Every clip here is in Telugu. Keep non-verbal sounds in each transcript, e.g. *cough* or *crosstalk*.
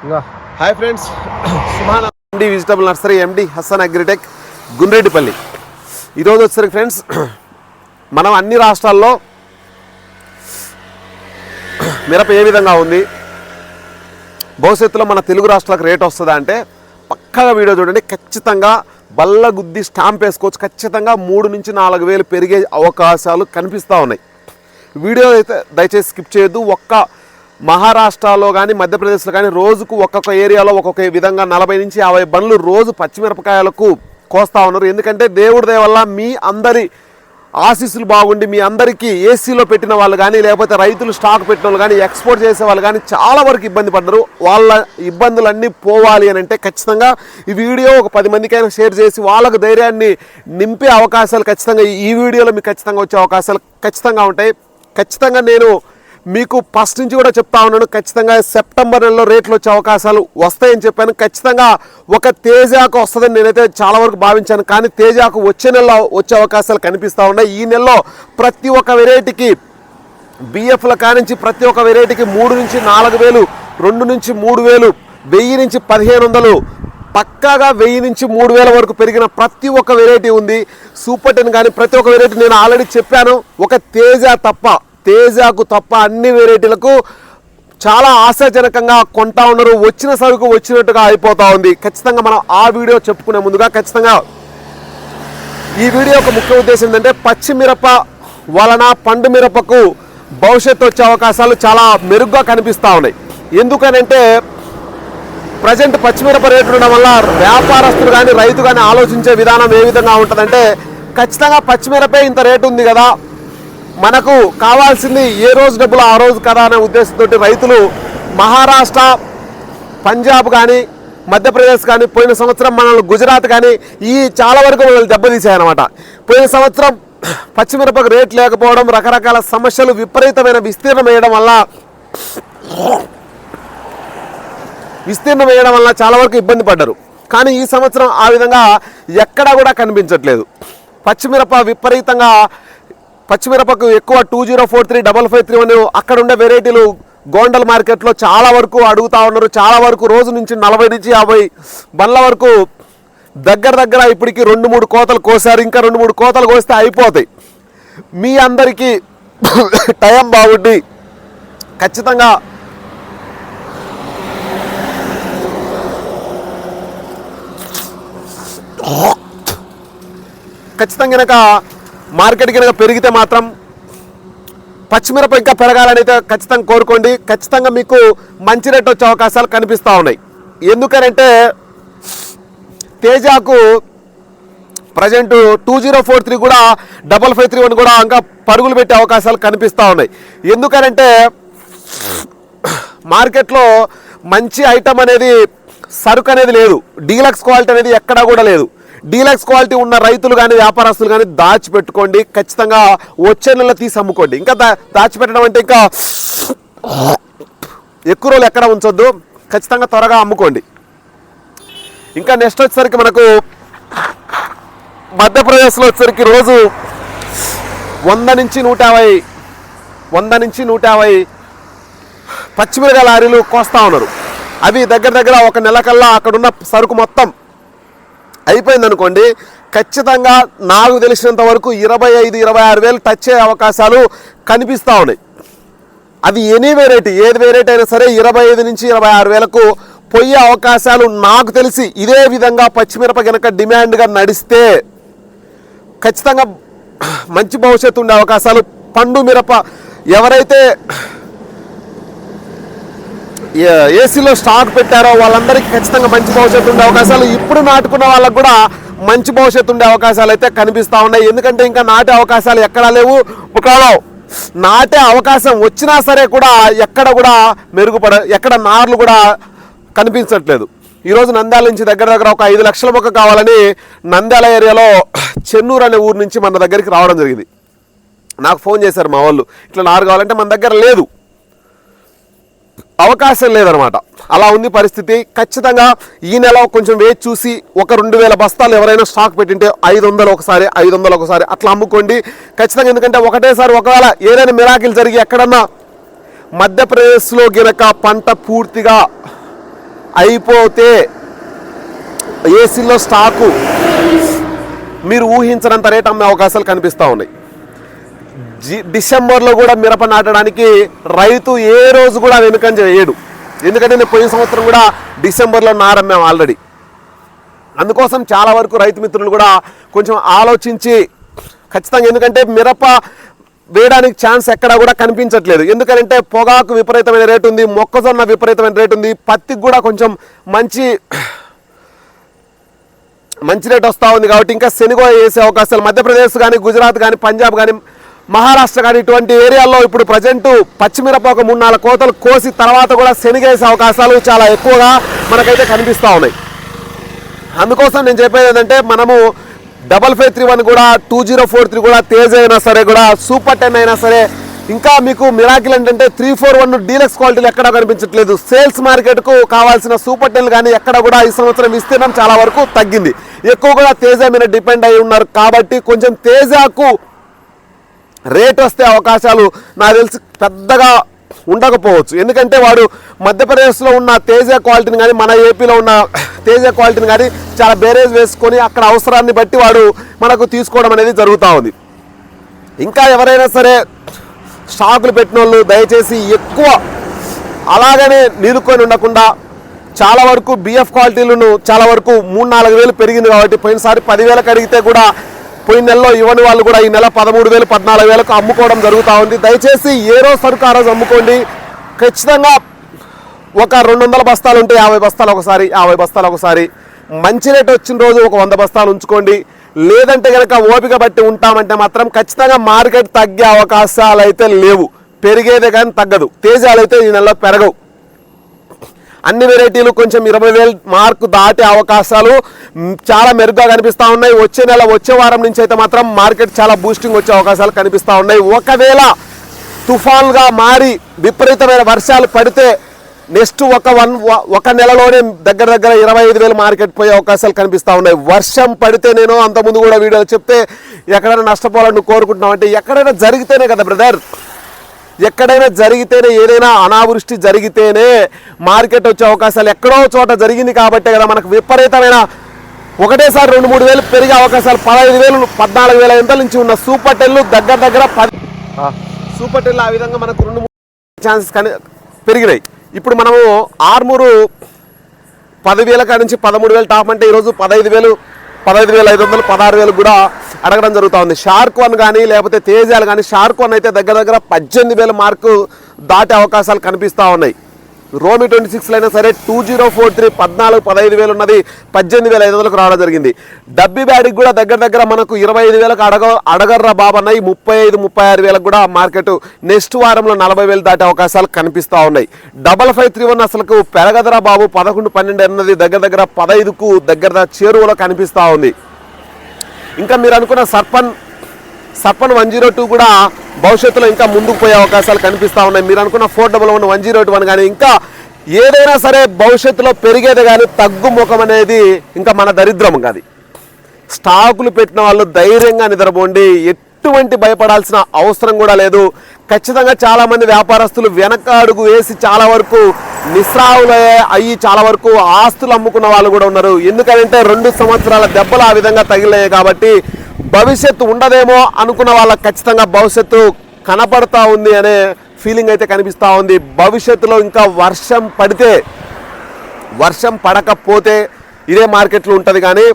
Hi friends Suman M D vegetable nursery M D Hasan agritech Gundreddipalli ఈరోజు వచ్చేసరికి ఫ్రెండ్స్ మనం అన్ని రాష్ట్రాల్లో మిరప ఏ విధంగా ఉంది భవిష్యత్తులో మన తెలుగు రాష్ట్రాలకు రేట్ వస్తుందా అంటే పక్కగా వీడియో చూడండి. ఖచ్చితంగా బల్ల గుద్ది స్టాంప్ వేసుకోవచ్చు. ఖచ్చితంగా మూడు నుంచి నాలుగు వేలు పెరిగే అవకాశాలు కనిపిస్తూ ఉన్నాయి. వీడియో అయితే దయచేసి స్కిప్ చేయొద్దు. ఒక్క మహారాష్ట్రలో కానీ మధ్యప్రదేశ్లో కానీ రోజుకు ఒక్కొక్క ఏరియాలో ఒక్కొక్క విధంగా నలభై నుంచి యాభై బండ్లు రోజు పచ్చిమిరపకాయలకు కోస్తా ఉన్నారు. ఎందుకంటే దేవుడి దయ వల్ల మీ అందరి ఆశీస్సులు బాగుండి మీ అందరికీ ఏసీలో పెట్టిన వాళ్ళు కానీ లేకపోతే రైతులు స్టాక్ పెట్టిన వాళ్ళు కానీ ఎక్స్పోర్ట్ చేసే వాళ్ళు కానీ చాలా వరకు ఇబ్బంది పడ్డారు. వాళ్ళ ఇబ్బందులన్నీ పోవాలి అని అంటే ఖచ్చితంగా ఈ వీడియో ఒక పది మందికైనా షేర్ చేసి వాళ్ళకు ధైర్యాన్ని నింపే అవకాశాలు ఖచ్చితంగా ఈ వీడియోలో మీకు ఖచ్చితంగా వచ్చే అవకాశాలు ఖచ్చితంగా ఉంటాయి. ఖచ్చితంగా నేను మీకు ఫస్ట్ నుంచి కూడా చెప్తా ఉన్నాను ఖచ్చితంగా సెప్టెంబర్ నెలలో రేట్లు వచ్చే అవకాశాలు వస్తాయని చెప్పాను. ఖచ్చితంగా ఒక తేజాకు వస్తుందని నేనైతే చాలా వరకు భావించాను. కానీ తేజాకు వచ్చే నెలలో వచ్చే అవకాశాలు కనిపిస్తూ ఉన్నాయి. ఈ నెలలో ప్రతి ఒక్క వెరైటీకి బిఎఫ్ల కానించి ప్రతి ఒక్క వెరైటీకి మూడు నుంచి నాలుగు వేలు రెండు నుంచి మూడు వేలు వెయ్యి నుంచి పదిహేను వందలు పక్కాగా వెయ్యి నుంచి మూడు వేల వరకు పెరిగిన ప్రతి ఒక్క వెరైటీ ఉంది. సూపర్ టెన్ కానీ ప్రతి ఒక్క వెరైటీ నేను ఆల్రెడీ చెప్పాను. ఒక తేజ తప్ప తేజాకు తప్ప అన్ని వెరైటీలకు చాలా ఆశాజనకంగా కొంటా ఉన్నారు. వచ్చిన సరుకు వచ్చినట్టుగా అయిపోతా ఉంది. ఖచ్చితంగా మనం ఆ వీడియో చెప్పుకునే ముందుగా ఖచ్చితంగా ఈ వీడియో యొక్క ముఖ్య ఉద్దేశం ఏంటంటే పచ్చిమిరప వలన పండు మిరపకు భవిష్యత్తు వచ్చే అవకాశాలు చాలా మెరుగ్గా కనిపిస్తూ ఉన్నాయి. ఎందుకనంటే ప్రజెంట్ పచ్చిమిరప రేట్లు ఉండడం వల్ల వ్యాపారస్తులు కానీ రైతు కానీ ఆలోచించే విధానం ఏ విధంగా ఉంటుందంటే ఖచ్చితంగా పచ్చిమిరపే ఇంత రేటు ఉంది కదా. మనకు కావాల్సింది ఏ రోజు డబ్బులు ఆ రోజు కదా అనే ఉద్దేశంతో రైతులు మహారాష్ట్ర పంజాబ్ కానీ మధ్యప్రదేశ్ కానీ పోయిన సంవత్సరం మనల్ని గుజరాత్ కానీ ఈ చాలా వరకు మనల్ని దెబ్బతీసాయన్నమాట పోయిన సంవత్సరం పచ్చిమిరపకు రేట్ లేకపోవడం రకరకాల సమస్యలు విపరీతమైన విస్తీర్ణం వేయడం వల్ల విస్తీర్ణం వేయడం వల్ల చాలా వరకు ఇబ్బంది పడ్డారు. కానీ ఈ సంవత్సరం ఆ విధంగా ఎక్కడా కూడా కనిపించట్లేదు. పచ్చిమిరప విపరీతంగా పచ్చిమిరపకు ఎక్కువ two zero four three double five three అని అక్కడ ఉండే వెరైటీలు గోండల్ మార్కెట్లో చాలా వరకు అడుగుతా ఉన్నారు. చాలా వరకు రోజు నుంచి నలభై నుంచి యాభై బండ్ల వరకు దగ్గర దగ్గర ఇప్పటికి రెండు మూడు కోతలు కోసారు. ఇంకా రెండు మూడు కోతలు కోస్తే అయిపోతాయి. మీ అందరికీ *coughs* టైం బాగుండి. ఖచ్చితంగా ఖచ్చితంగా కనుక మార్కెట్ కనుక పెరిగితే మాత్రం పచ్చిమిరప ఇంకా పెరగాలని అయితే ఖచ్చితంగా కోరుకోండి. ఖచ్చితంగా మీకు మంచి రేట్ వచ్చే అవకాశాలు కనిపిస్తూ ఉన్నాయి. ఎందుకనంటే తేజాకు present two zero four three కూడా డబల్ ఫైవ్ త్రీ వన్ కూడా ఇంకా పరుగులు పెట్టే అవకాశాలు కనిపిస్తూ ఉన్నాయి. ఎందుకనంటే మార్కెట్లో మంచి ఐటమ్ అనేది సరుకు అనేది లేదు. డీలక్స్ క్వాలిటీ అనేది ఎక్కడా కూడా లేదు. డీలక్స్ క్వాలిటీ ఉన్న రైతులు కానీ వ్యాపారస్తులు కానీ దాచిపెట్టుకోండి. ఖచ్చితంగా వచ్చే నెల తీసి అమ్ముకోండి. ఇంకా దా దాచిపెట్టడం అంటే ఇంకా ఎక్కువ రోజులు ఎక్కడ ఉంచొద్దు. ఖచ్చితంగా త్వరగా అమ్ముకోండి. ఇంకా నెక్స్ట్ వచ్చేసరికి మనకు మధ్యప్రదేశ్లో వచ్చేసరికి రోజు వంద నుంచి నూట యాభై వంద నుంచి నూట యాభై పచ్చిమిరకాయ లారీలు కోస్తా ఉన్నారు. అవి దగ్గర దగ్గర ఒక నెల కల్లా అక్కడున్న సరుకు మొత్తం అయిపోయింది అనుకోండి ఖచ్చితంగా నాకు తెలిసినంత వరకు ఇరవై ఐదు ఇరవై ఆరు వేలు టచ్ అయ్యే అవకాశాలు కనిపిస్తూ ఉన్నాయి. అది ఎనీ వెరైటీ ఏది వెరైటీ అయినా సరే ఇరవై ఐదు నుంచి ఇరవై ఆరు వేలకు పోయే అవకాశాలు నాకు తెలిసి ఇదే విధంగా పచ్చిమిరప కనుక డిమాండ్గా నడిస్తే ఖచ్చితంగా మంచి భవిష్యత్తు ఉండే అవకాశాలు. పండు మిరప ఎవరైతే ఏసీలో స్టాక్ పెట్టారో వాళ్ళందరికీ ఖచ్చితంగా మంచి భవిష్యత్తు ఉండే అవకాశాలు. ఇప్పుడు నాటుకున్న వాళ్ళకు కూడా మంచి భవిష్యత్తు ఉండే అవకాశాలు అయితే కనిపిస్తూ ఉన్నాయి. ఎందుకంటే ఇంకా నాటే అవకాశాలు ఎక్కడా లేవు. ఒకవేళ నాటే అవకాశం వచ్చినా సరే కూడా ఎక్కడ కూడా మెరుగుపడ ఎక్కడ నార్లు కూడా కనిపించట్లేదు. ఈరోజు నంద్యాల నుంచి దగ్గర దగ్గర ఒక ఐదు లక్షల మొక్క కావాలని నంద్యాల ఏరియాలో చెన్నూరు అనే ఊరు నుంచి మన దగ్గరికి రావడం జరిగింది. నాకు ఫోన్ చేశారు మా వాళ్ళు. ఇట్లా నారు కావాలంటే మన దగ్గర లేదు. అవకాశం లేదనమాట అలా ఉంది పరిస్థితి. ఖచ్చితంగా ఈ నెల కొంచెం వేచి చూసి ఒక రెండు వేల బస్తాలు ఎవరైనా స్టాక్ పెట్టింటే ఐదు వందలు ఒకసారి ఐదు వందలు ఒకసారి అట్లా అమ్ముకోండి. ఖచ్చితంగా ఎందుకంటే ఒకటేసారి ఒకవేళ ఏదైనా మిరాకిల్ జరిగి ఎక్కడన్నా మధ్యప్రదేశ్లో గినక పంట పూర్తిగా అయిపోతే ఏసీలో స్టాకు మీరు ఊహించినంత రేట్ అమ్మే అవకాశాలు కనిపిస్తూ ఉన్నాయి. డిసెంబర్లో కూడా మిరప నాటడానికి రైతు ఏ రోజు కూడా వెనుకంజ వేయడు. ఎందుకంటే నేను పోయిన సంవత్సరం కూడా డిసెంబర్లో నారమ్మాం ఆల్రెడీ. అందుకోసం చాలా వరకు రైతు మిత్రులు కూడా కొంచెం ఆలోచించి ఖచ్చితంగా ఎందుకంటే మిరప వేయడానికి ఛాన్స్ ఎక్కడా కూడా కనిపించట్లేదు. ఎందుకంటే పొగాకు విపరీతమైన రేటు ఉంది మొక్కజొన్న విపరీతమైన రేటు ఉంది పత్తికి కూడా కొంచెం మంచి మంచి రేట్ వస్తూ ఉంది కాబట్టి ఇంకా శనిగో వేసే అవకాశాలు మధ్యప్రదేశ్ కానీ గుజరాత్ కానీ పంజాబ్ కానీ మహారాష్ట్ర కానీ ఇటువంటి ఏరియాల్లో ఇప్పుడు ప్రజెంట్ పచ్చిమిరపాకు మూడు నాలుగు కోతలు కోసి తర్వాత కూడా శనిగేసే అవకాశాలు చాలా ఎక్కువగా మనకైతే కనిపిస్తూ ఉన్నాయి. అందుకోసం నేను చెప్పేది ఏంటంటే మనము డబల్ ఫైవ్ త్రీ వన్ కూడా టూ జీరో ఫోర్ త్రీ కూడా తేజ్ అయినా సరే కూడా సూపర్ టెన్ అయినా సరే ఇంకా మీకు మిరాకిల్ ఏంటంటే త్రీ ఫోర్ వన్ డీలక్స్ క్వాలిటీలు ఎక్కడా కనిపించట్లేదు. సేల్స్ మార్కెట్కు కావాల్సిన సూపర్ టెన్ కానీ ఎక్కడ కూడా ఈ సంవత్సరం విస్తీర్ణం చాలా వరకు తగ్గింది. ఎక్కువ కూడా తేజ మీద డిపెండ్ అయి ఉన్నారు. కాబట్టి కొంచెం తేజాకు రేట్ వస్తే అవకాశాలు నాకు తెలిసి పెద్దగా ఉండకపోవచ్చు. ఎందుకంటే వాడు మధ్యప్రదేశ్లో ఉన్న తేజ క్వాలిటీని కానీ మన ఏపీలో ఉన్న తేజ క్వాలిటీని కానీ చాలా బేరేజ్ వేసుకొని అక్కడ అవసరాన్ని బట్టి వాడు మనకు తీసుకోవడం అనేది జరుగుతూ ఉంది. ఇంకా ఎవరైనా సరే స్టాకులు పెట్టిన వాళ్ళు దయచేసి ఎక్కువ అలాగనే నిలుకొని ఉండకుండా చాలా వరకు బిఎఫ్ క్వాలిటీలను చాలా వరకు మూడు నాలుగు వేలు పెరిగింది కాబట్టి పోయినసారి పదివేలకు అడిగితే కూడా పోయిన నెలలో ఇవ్వని వాళ్ళు కూడా ఈ నెల పదమూడు వేలు పద్నాలుగు వేలకు అమ్ముకోవడం జరుగుతూ ఉంది. దయచేసి ఏ రోజు సరుకు ఆ రోజు అమ్ముకోండి. ఖచ్చితంగా ఒక రెండు వందల బస్తాలు ఉంటే యాభై బస్తాలు ఒకసారి యాభై బస్తాలు ఒకసారి. మంచి రేట్ వచ్చిన రోజు ఒక వంద బస్తాలు ఉంచుకోండి. లేదంటే కనుక ఓపిక బట్టి ఉంటామంటే మాత్రం ఖచ్చితంగా మార్కెట్ తగ్గే అవకాశాలు అయితే లేవు. పెరిగేదే కానీ తగ్గదు. తేజాలు అయితే ఈ నెలలో పెరగవు. అన్ని వెరైటీలు కొంచెం ఇరవై వేలు మార్కు దాటే అవకాశాలు చాలా మెరుగ్గా కనిపిస్తూ ఉన్నాయి. వచ్చే నెల వచ్చే వారం నుంచి అయితే మాత్రం మార్కెట్ చాలా బూస్టింగ్ వచ్చే అవకాశాలు కనిపిస్తూ ఉన్నాయి. ఒకవేళ తుఫాన్గా మారి విపరీతమైన వర్షాలు పడితే నెక్స్ట్ ఒక వన్ ఒక నెలలోనే దగ్గర దగ్గర ఇరవై ఐదు వేలు మార్కెట్ పోయే అవకాశాలు కనిపిస్తూ ఉన్నాయి. వర్షం పడితే నేను అంతకుముందు కూడా వీడియోలు చెప్తే ఎక్కడైనా నష్టపోవాలని కోరుకుంటున్నాం అంటే ఎక్కడైనా జరిగితేనే కదా బ్రదర్. ఎక్కడైనా జరిగితేనే ఏదైనా అనావృష్టి జరిగితేనే మార్కెట్ వచ్చే అవకాశాలు ఎక్కడో చోట జరిగింది కాబట్టే కదా మనకు విపరీతమైన ఒకటేసారి రెండు మూడు వేలు పెరిగే అవకాశాలు పదహైదు వేలు పద్నాలుగు వేల ఎంతల నుంచి ఉన్న సూపర్ టెన్లు దగ్గర దగ్గర పది సూపర్ టెన్లు ఆ విధంగా మనకు రెండు మూడు ఛాన్సెస్ కానీ పెరిగినాయి. ఇప్పుడు మనము ఆర్మూరు పదివేల కాడ నుంచి పదమూడు వేలు టాప్ అంటే ఈరోజు పదహైదు వేలు పదహైదు వేల ఐదు వందలు పదహారు వేలు కూడా అడగడం జరుగుతూ ఉంది షార్క్ వన్ కానీ లేకపోతే తేజాలు కానీ షార్క్ వన్ అయితే దగ్గర దగ్గర పద్దెనిమిది వేల మార్కు దాటే అవకాశాలు కనిపిస్తూ ఉన్నాయి. రోమి ట్వంటీ సిక్స్లో అయినా సరే టూ జీరో ఫోర్ త్రీ పద్నాలుగు పదహైదు వేలు ఉన్నది పద్దెనిమిది వేల ఐదు వందలకు రావడం జరిగింది. డబ్బీ బ్యాడికి కూడా దగ్గర దగ్గర మనకు ఇరవై ఐదు వేలకు అడగ అడగర్రా బాబన్నాయి ముప్పై ఐదు ముప్పై ఆరు వేలకు కూడా మార్కెట్ నెక్స్ట్ వారంలో నలభై వేలు దాటే అవకాశాలు కనిపిస్తూ ఉన్నాయి. డబల్ ఫైవ్ త్రీ వన్ అసలు పెరగదరా బాబు పదకొండు పన్నెండు అన్నది దగ్గర దగ్గర పదహైదుకు దగ్గర చేరువలో కనిపిస్తూ ఉంది. ఇంకా మీరు అనుకున్న సర్పన్ సర్పన్ వన్ జీరో టూ కూడా భవిష్యత్తులో ఇంకా ముందుకు పోయే అవకాశాలు కనిపిస్తూ ఉన్నాయి. మీరు అనుకున్న four double one one zero one కానీ ఇంకా ఏదైనా సరే భవిష్యత్తులో పెరిగేది కానీ తగ్గుముఖం అనేది ఇంకా మన దరిద్రం కాదు. స్టాకులు పెట్టిన వాళ్ళు ధైర్యంగా నిద్రపోండి. ఎటువంటి భయపడాల్సిన అవసరం కూడా లేదు. ఖచ్చితంగా చాలామంది వ్యాపారస్తులు వెనక అడుగు వేసి చాలా వరకు నిస్రావులే అయ్యి చాలా వరకు ఆస్తులు అమ్ముకున్న వాళ్ళు కూడా ఉన్నారు. ఎందుకంటే రెండు సంవత్సరాల దెబ్బలు ఆ విధంగా తగిలాయి కాబట్టి భవిష్యత్తు ఉండదేమో అనుకున్న వాళ్ళకి ఖచ్చితంగా భవిష్యత్తు కనపడతా ఉంది అనే ఫీలింగ్ అయితే కనిపిస్తూ ఉంది. భవిష్యత్తులో ఇంకా వర్షం పడితే వర్షం పడకపోతే ఇదే మార్కెట్లో ఉంటుంది కానీ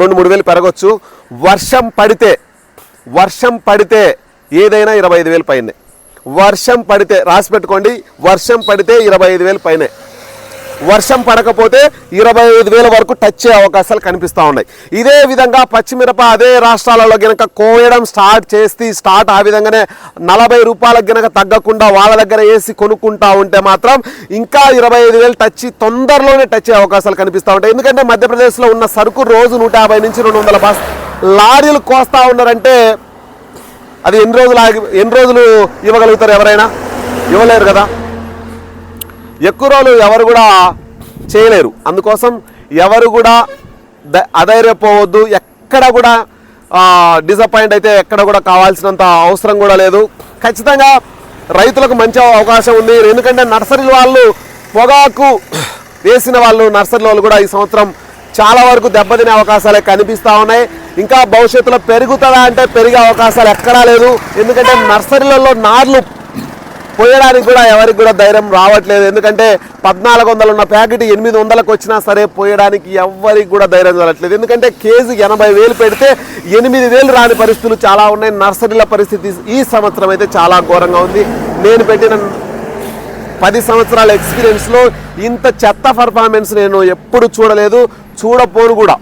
రెండు మూడు వేలు పెరగచ్చు. వర్షం పడితే వర్షం పడితే ఏదైనా ఇరవై ఐదు వేలు పైనే. వర్షం పడితే రాసి పెట్టుకోండి వర్షం పడితే ఇరవై ఐదు వేలు పైనే. వర్షం పడకపోతే ఇరవై ఐదు వేల వరకు టచ్ అయ్యే అవకాశాలు కనిపిస్తూ ఉన్నాయి. ఇదే విధంగా పచ్చిమిరప అదే రాష్ట్రాలలో గనక కోయడం స్టార్ట్ చేస్తే స్టార్ట్ ఆ విధంగానే నలభై రూపాయలకు గనక తగ్గకుండా వాళ్ళ దగ్గర వేసి కొనుక్కుంటా ఉంటే మాత్రం ఇంకా ఇరవై ఐదు వేలు టచ్ తొందరలోనే టచ్ అయ్యే అవకాశాలు కనిపిస్తూ ఉంటాయి. ఎందుకంటే మధ్యప్రదేశ్లో ఉన్న సరుకు రోజు నూట యాభై నుంచి రెండు వందల బస్ లారీలు కోస్తా ఉన్నారంటే అది ఎన్ని రోజులు ఆగి ఎన్ని రోజులు ఇవ్వగలుగుతారు ఎవరైనా? ఇవ్వలేరు కదా? ఎక్కువ రోజులు ఎవరు కూడా చేయలేరు. అందుకోసం ఎవరు కూడా ద- అధైర్యపోవద్దు. ఎక్కడ కూడా డిసప్పాయింట్ అయితే ఎక్కడ కూడా కావాల్సినంత అవసరం కూడా లేదు. ఖచ్చితంగా రైతులకు మంచి అవకాశం ఉంది. ఎందుకంటే నర్సరీల వాళ్ళు పొగాకు వేసిన వాళ్ళు నర్సరీల వాళ్ళు కూడా ఈ సంవత్సరం చాలా వరకు దెబ్బతినే అవకాశాలే కనిపిస్తా ఉన్నాయి. ఇంకా భవిష్యత్తులో పెరుగుతుందా అంటే పెరిగే అవకాశాలు ఎక్కడా లేదు. ఎందుకంటే నర్సరీలలో నార్లు పోయడానికి కూడా ఎవరికి కూడా ధైర్యం రావట్లేదు. ఎందుకంటే పద్నాలుగు వందలు ఉన్న ప్యాకెట్ ఎనిమిది వందలకు వచ్చినా సరే పోయడానికి ఎవరికి కూడా ధైర్యం రావట్లేదు. ఎందుకంటే కేజీ ఎనభై వేలు పెడితే ఎనిమిది వేలు రాని పరిస్థితులు చాలా ఉన్నాయి. నర్సరీల పరిస్థితి ఈ సంవత్సరం అయితే చాలా ఘోరంగా ఉంది. నేను పెట్టిన పది సంవత్సరాల ఎక్స్పీరియన్స్లో ఇంత చెత్త పర్ఫార్మెన్స్ నేను ఎప్పుడు చూడలేదు. చూడపోను కూడా.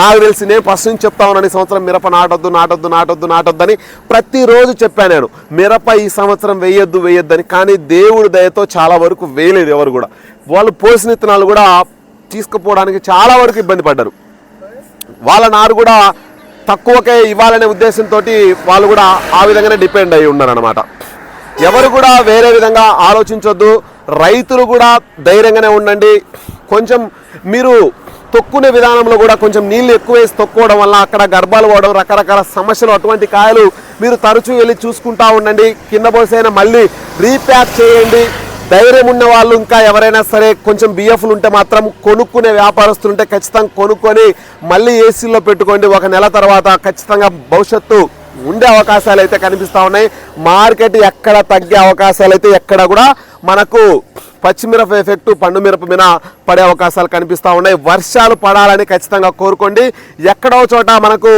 నాకు తెలిసి నేను ఫస్ట్ నుంచి చెప్తా ఉన్నాను ఈ సంవత్సరం మిరప నాటొద్దు నాటొద్దు నాటొద్దు అని ప్రతిరోజు చెప్పాను నేను. మిరప ఈ సంవత్సరం వేయొద్దు వేయొద్దని. కానీ దేవుడి దయతో చాలా వరకు వేయలేదు ఎవరు కూడా. వాళ్ళు పోసిన విత్తనాలు కూడా తీసుకుపోవడానికి చాలా వరకు ఇబ్బంది పడ్డారు. వాళ్ళ నారు కూడా తక్కువకే ఇవ్వాలనే ఉద్దేశంతో వాళ్ళు కూడా ఆ విధంగానే డిపెండ్ అయి ఉన్నారనమాట ఎవరు కూడా వేరే విధంగా ఆలోచించొద్దు. రైతులు కూడా ధైర్యంగానే ఉండండి. కొంచెం మీరు తొక్కునే విధానంలో కూడా కొంచెం నీళ్ళు ఎక్కువ వేసి తొక్కువడం వల్ల అక్కడ గర్భాలు పోవడం రకరకాల సమస్యలు అటువంటి కాయలు మీరు తరచూ వెళ్ళి చూసుకుంటా ఉండండి. కింద పోసైనా మళ్ళీ రీప్యాక్ చేయండి. ధైర్యం ఉన్న వాళ్ళు ఇంకా ఎవరైనా సరే కొంచెం బిఎఫ్లు ఉంటే మాత్రం కొనుక్కునే వ్యాపారస్తులు ఉంటే ఖచ్చితంగా కొనుక్కొని మళ్ళీ ఏసీలో పెట్టుకోండి. ఒక నెల తర్వాత ఖచ్చితంగా భవిష్యత్తు ఉండే అవకాశాలు అయితే కనిపిస్తూ ఉన్నాయి. మార్కెట్ ఎక్కడ తగ్గే అవకాశాలు అయితే ఎక్కడ కూడా మనకు పచ్చిమిరప ఎఫెక్ట్ పండు మిరప మీద పడే అవకాశాలు కనిపిస్తూ ఉన్నాయి. వర్షాలు పడాలని ఖచ్చితంగా కోరుకోండి. ఎక్కడో చోట మనకు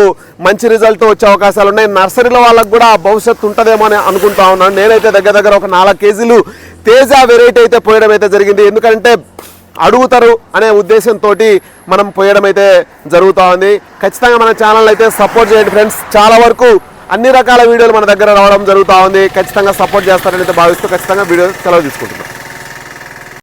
మంచి రిజల్ట్ వచ్చే అవకాశాలు ఉన్నాయి. నర్సరీలో వాళ్ళకు కూడా భవిష్యత్తు ఉంటుందేమో అని అనుకుంటా ఉన్నాను. నేనైతే దగ్గర దగ్గర ఒక నాలుగు కేజీలు తేజ వెరైటీ అయితే పోయడం అయితే జరిగింది. ఎందుకంటే అడుగుతారు అనే ఉద్దేశంతో మనం పోయడం అయితే జరుగుతూ ఉంది. ఖచ్చితంగా మన ఛానల్ అయితే సపోర్ట్ చేయండి ఫ్రెండ్స్ చాలా వరకు అన్ని రకాల వీడియోలు మన దగ్గర రావడం జరుగుతూ ఉంది. ఖచ్చితంగా సపోర్ట్ చేస్తారని అయితే భావిస్తూ ఖచ్చితంగా వీడియో సెలవు తీసుకుంటున్నాం.